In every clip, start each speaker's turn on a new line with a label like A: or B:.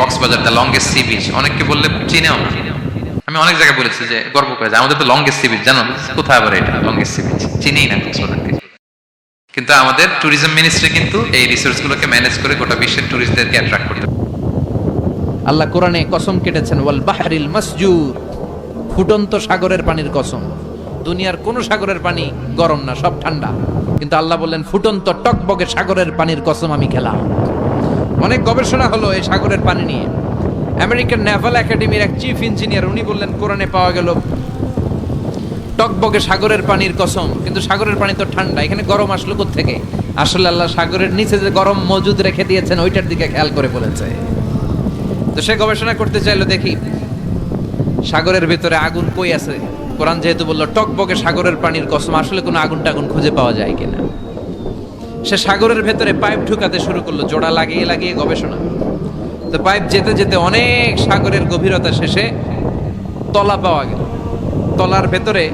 A: Cox's Bazar the longest sea beach অনেককে বললে চিনেও না। আমি অনেক জায়গায় বলেছি যে গর্ব করে আমাদের তো লংগেস্ট সি বিচ জানো? কোথায় আবার এটা? লংগেস্ট সি বিচ চিনেই না কক্সবাজারকে। কিন্তু আমাদের ট্যুরিজম মিনিস্ট্রি কিন্তু এই রিসোর্স গুলোকে ম্যানেজ করে গোটা বিশ্বের ট্যুরিস্টদেরকে অ্যাট্রাক্ট করতে
B: আল্লাহ কোরআনে কসম কেটেছেন, ওয়াল বাহরিল মাসজুর ফুটন্ত সাগরের পানির কসম। দুনিয়ার কোন সাগরের পানি গরম না, সব ঠান্ডা। কিন্তু আল্লাহ বললেন, ফুটন্ত টকবগে সাগরের পানির কসম আমি খেলাম। অনেক গবেষণা হলো এই সাগরের পানি নিয়ে। আমেরিকান নেভাল একাডেমির এক চিফ ইঞ্জিনিয়ার, উনি বললেন, কোরআনে পাওয়া গেল টকবগে সাগরের পানির কসম, কিন্তু সাগরের পানি তো ঠান্ডা, এখানে গরম আসলো থেকে আসলে আল্লাহ সাগরের নিচে যে গরম মজুদ রেখে দিয়েছেন, ওইটার দিকে খেয়াল করে বলেছে। তো সে গবেষণা করতে চাইলো, দেখি, সাগরের ভেতরে আগুন কই আছে? কোরআন যেহেতু বলল টকবকে সাগরের পানির কসম, আসলে কোনো আগুন টাগুন খুঁজে পাওয়া যায় কিনা। সে সাগরের ভেতরে পাইপ ঢুকাতে শুরু করল, জোড়া লাগিয়ে লাগিয়ে গবেষণা। তো পাইপ যেতে যেতে অনেক সাগরের গভীরতা শেষে তলা পাওয়া গেল। তলার ভেতরে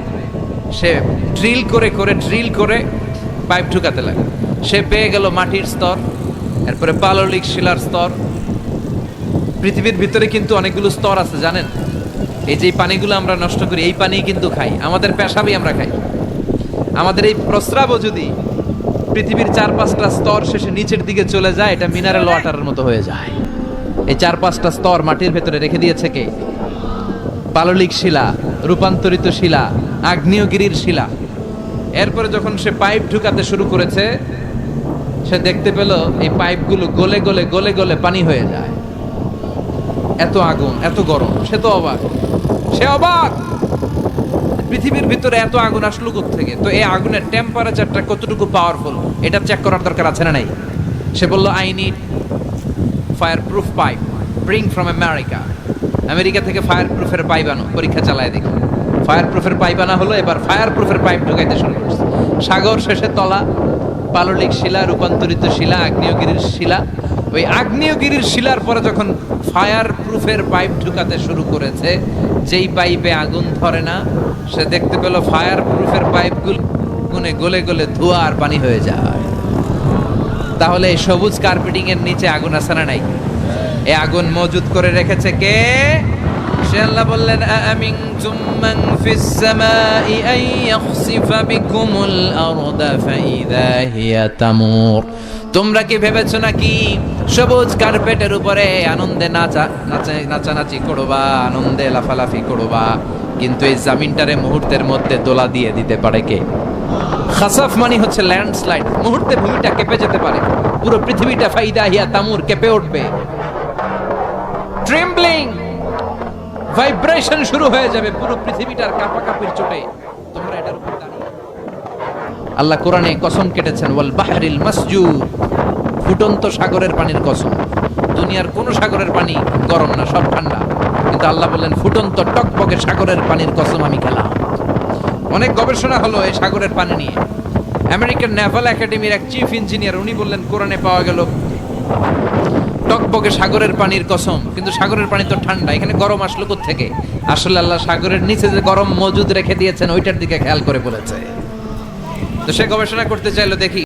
B: সে ড্রিল করে করে, ড্রিল করে পাইপ ঢুকাতে লাগে সে পেয়ে গেল মাটির স্তর, এরপরে পাললিক শিলার স্তর। পৃথিবীর ভিতরে কিন্তু অনেকগুলো স্তর আছে, জানেন? এই যে পানিগুলো আমরা নষ্ট করি, এই পানি কিন্তু খাই। আমাদের পেশাবই আমরা খাই। আমাদের এই প্রস্রাবও যদি পৃথিবীর চার পাঁচটা স্তর শেষে নিচের দিকে চলে যায়, এটা মিনারেল ওয়াটারের মতো হয়ে যায়। এই চার পাঁচটা স্তর মাটির ভেতরে রেখে দিয়েছে কে? পাললিক শিলা, রূপান্তরিত শিলা, আগ্নেয়গিরির শিলা। এরপরে যখন সে পাইপ ঢুকাতে শুরু করেছে, সে দেখতে পেল এই পাইপগুলো গলে গলে গলে গলে পানি হয়ে যায়। এত আগুন, এত গরম, সে তো অবাক। সে অবাক! পৃথিবীর ভিতরে এত আগুন আসলো থেকে তো এই আগুনের টেম্পারেচারটা কতটুকু পাওয়ারফুল এটা চেক করার দরকার আছে না নাই? সে বলল I need fireproof pipe bring from America America থেকে ফায়ার প্রুফের পাইপ আনো, পরীক্ষা চালায় দেখি। ফায়ার প্রুফের পাইপ আনা হলো, এবার ফায়ার প্রুফের পাইপ ঢুকাইতে শুরু করছে। সাগর শেষে তলা, পাললিক শিলা, রূপান্তরিত শিলা, আগ্নেয়গিরির শিলা ওই আগ্নেয়গিরির শিলার পরে যখন ফায়ার প্রুফের পাইপ ঢুকাতে শুরু করেছে, যেই পাইপে আগুন ধরে না, সে দেখতে পেল ফায়ার প্রুফের পাইপগুলো গুনে গলে গলে ধোয়া আর পানি হয়ে যায়। তাহলে এই সবুজ কার্পেটিং এর নিচে আগুন আছে না নাই? এ আগুন মজুদ করে রেখেছে কে? সে আল্লাহ বললেন আমিন তুমান ফিস সামাই আন ইয়াখসিফা বিকুমুল আরদা ফাইদা হিয়া তামুর। তোমরা কি ভেবেছো নাকি সবুজ কার্পেটের উপরে আনন্দে নাচা নাচা, নাচানাচি করবা, আনন্দে লাফালাফি করবা, কিন্তু এই জামিনটারে মুহূর্তের মধ্যে দোলা দিয়ে দিতে পারে কে? খাসাফ মানে হচ্ছে ল্যান্ডস্লাইড, মুহূর্তে ভূমিটা কেঁপে যেতে পারে, পুরো পৃথিবীটা ফাইদা হিয়া তামুর কেঁপে উঠবে। ট্রেম্বলিং! ভাইব্রেশন শুরু হয়ে যাবে পুরো পৃথিবীটার কাঁপাকাঁপির চোটে। তোমরা এটার উপর দাঁড়িয়ে আল্লাহ কোরআনে কসম কেটেছেন, ওয়াল বাহরিল মাসজুর ফুটন্ত সাগরের পানির কসম। দুনিয়ার কোন সাগরের পানি গরম না, সব ঠান্ডা। কিন্তু আল্লাহ বললেন, ফুটন্ত টকবগে সাগরের পানির কসম আমি খেলাম। অনেক গবেষণা হলো এই সাগরের পানি নিয়ে। আমেরিকান নেভাল একাডেমির এক চিফ ইঞ্জিনিয়ার, উনি বললেন, কোরআনে পাওয়া গেল টকবগে সাগরের পানির কসম, কিন্তু সাগরের পানি তো ঠান্ডা, এখানে গরম আসলো থেকে আসলে আল্লাহ সাগরের নিচে যে গরম মজুদ রেখে দিয়েছেন, ওইটার দিকে খেয়াল করে বলেছে। তো সে গবেষণা করতে চাইলো, দেখি